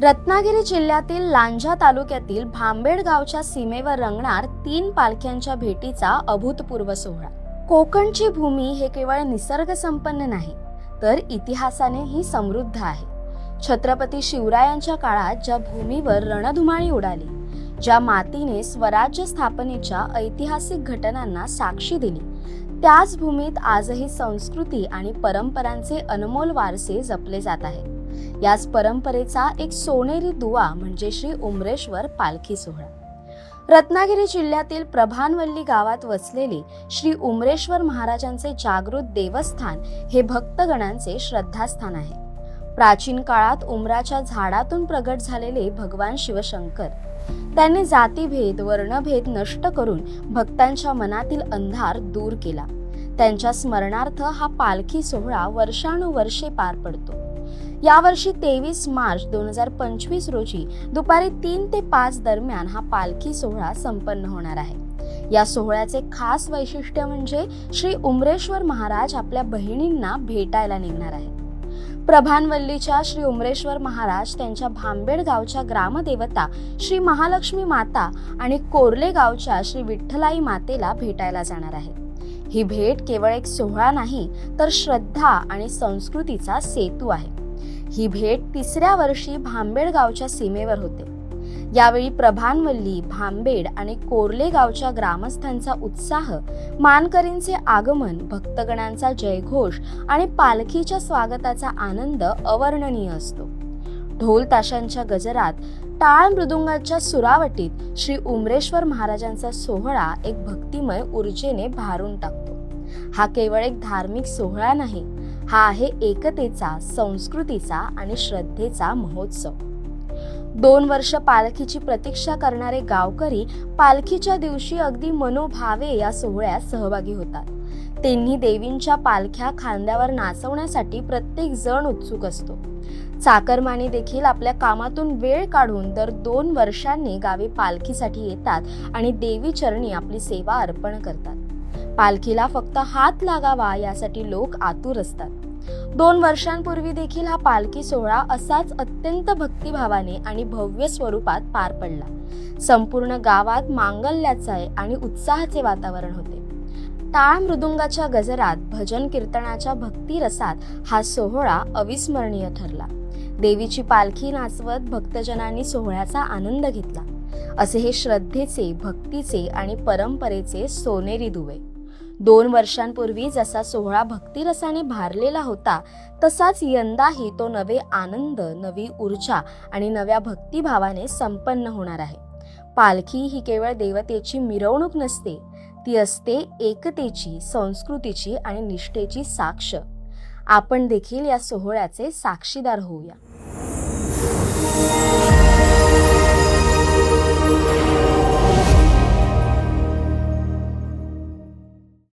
रत्नागिरी जिल्ह्यातील लांजा तालुक्यातील भांबेड गावच्या सीमेवर रंगणार तीन पालख्यांच्या भेटीचा अभूतपूर्व सोहळा. कोकणची भूमी हे केवळ निसर्ग संपन्न नाही तर इतिहासानेही समृद्ध आहे. छत्रपती शिवरायांच्या काळात ज्या भूमीवर रणधुमाळी उडाली ज्या मातीने स्वराज्य स्थापनेच्या ऐतिहासिक घटनांना साक्षी दिली त्याच भूमीत आजही संस्कृती आणि परंपरांचे अनमोल वारसे जपले जात आहेत. याच परंपरेचा एक सोनेरी दुवा म्हणजे श्री उमरेश्वर पालखी सोहळा. रत्नागिरी जिल्ह्यातील प्रभानवल्ली गावात वसलेले श्री उमरेश्वर महाराजांचे जागृत देवस्थान हे भक्तगणांचे श्रद्धास्थान आहे. प्राचीन काळात उमराच्या झाडातून प्रगट झालेले भगवान शिवशंकर त्यांनी जातीभेद वर्णभेद नष्ट करून भक्तांच्या मनातील अंधार दूर केला. त्यांच्या स्मरणार्थ हा पालखी सोहळा वर्षानुवर्षे पार पडतो. यावर्षी तेवीस मार्च दोन हजार पंचवीस रोजी दुपारी तीन ते पाच दरम्यान हा पालखी सोहळा संपन्न होणार आहे. या सोहळ्याचे खास वैशिष्ट्य म्हणजे श्री उमरेश्वर महाराज आपल्या बहिणींना भेटायला निघणार आहेत. प्रभानवल्लीच्या श्री उमरेश्वर महाराज त्यांच्या भांबेड गावच्या ग्रामदेवता श्री महालक्ष्मी माता आणि कोरले गावच्या श्री विठ्ठलाई मातेला भेटायला जाणार आहे ही भेट केवळ एक सोहळा नाही तर श्रद्धा आणि संस्कृतीचा सेतू आहे. ही भेट तिसऱ्या वर्षी भांबेड गावच्या सीमेवर होते. यावेळी प्रभानवल्ली भांबेड आणि कोरले गावच्या ग्रामस्थांचा उत्साह मानकरींचे आगमन भक्तगणांचा जयघोष आणि पालखीच्या स्वागताचा आनंद अवर्णनीय असतो. ढोल ताशांच्या गजरात टाळ मृदुंगाच्या सुरावटीत श्री उमरेश्वर महाराजांचा सोहळा एक भक्तिमय ऊर्जेने भारून टाकतो. हा केवळ एक धार्मिक सोहळा नाही हा आहे एकतेचा संस्कृतीचा आणि श्रद्धेचा महोत्सव. दोन वर्ष पालखीची प्रतीक्षा करणारे गावकरी पालखीच्या दिवशी अगदी मनोभावे या सोहळ्यात सहभागी होतात. त्यांनी देवींच्या पालख्या खांद्यावर नाचवण्यासाठी प्रत्येक जण उत्सुक असतो. चाकरमानी देखील आपल्या कामातून वेळ काढून दर दोन वर्षांनी गावी पालखीसाठी येतात आणि देवी चरणी आपली सेवा अर्पण करतात. पालखीला फक्त हात लागावा यासाठी लोक आतुर असतात. दोन वर्षांपूर्वी देखील हा पालखी सोहळा असाच अत्यंत भक्तिभावाने आणि भव्य स्वरूपात पार पडला. संपूर्ण गावात मांगल्याचे आणि उत्साहाचे वातावरण होते. टाळ मृदुंगाच्या गजरात भजन कीर्तनाच्या भक्ती रसात हा सोहळा अविस्मरणीय ठरला. देवीची पालखी नाचवत भक्तजनांनी सोहळ्याचा आनंद घेतला. असे हे श्रद्धेचे भक्तीचे आणि परंपरेचे सोनेरी दुवे. दोन वर्षांपूर्वी जसा सोहळा भक्तिरसाने भारलेला होता तसाच यंदाही तो नवे आनंद नवी ऊर्जा आणि नव्या भक्तिभावाने संपन्न होणार आहे. पालखी ही केवळ देवतेची मिरवणूक नसते ती असते एकतेची संस्कृतीची आणि निष्ठेची साक्ष. आपण देखील या सोहळ्याचे साक्षीदार होऊया.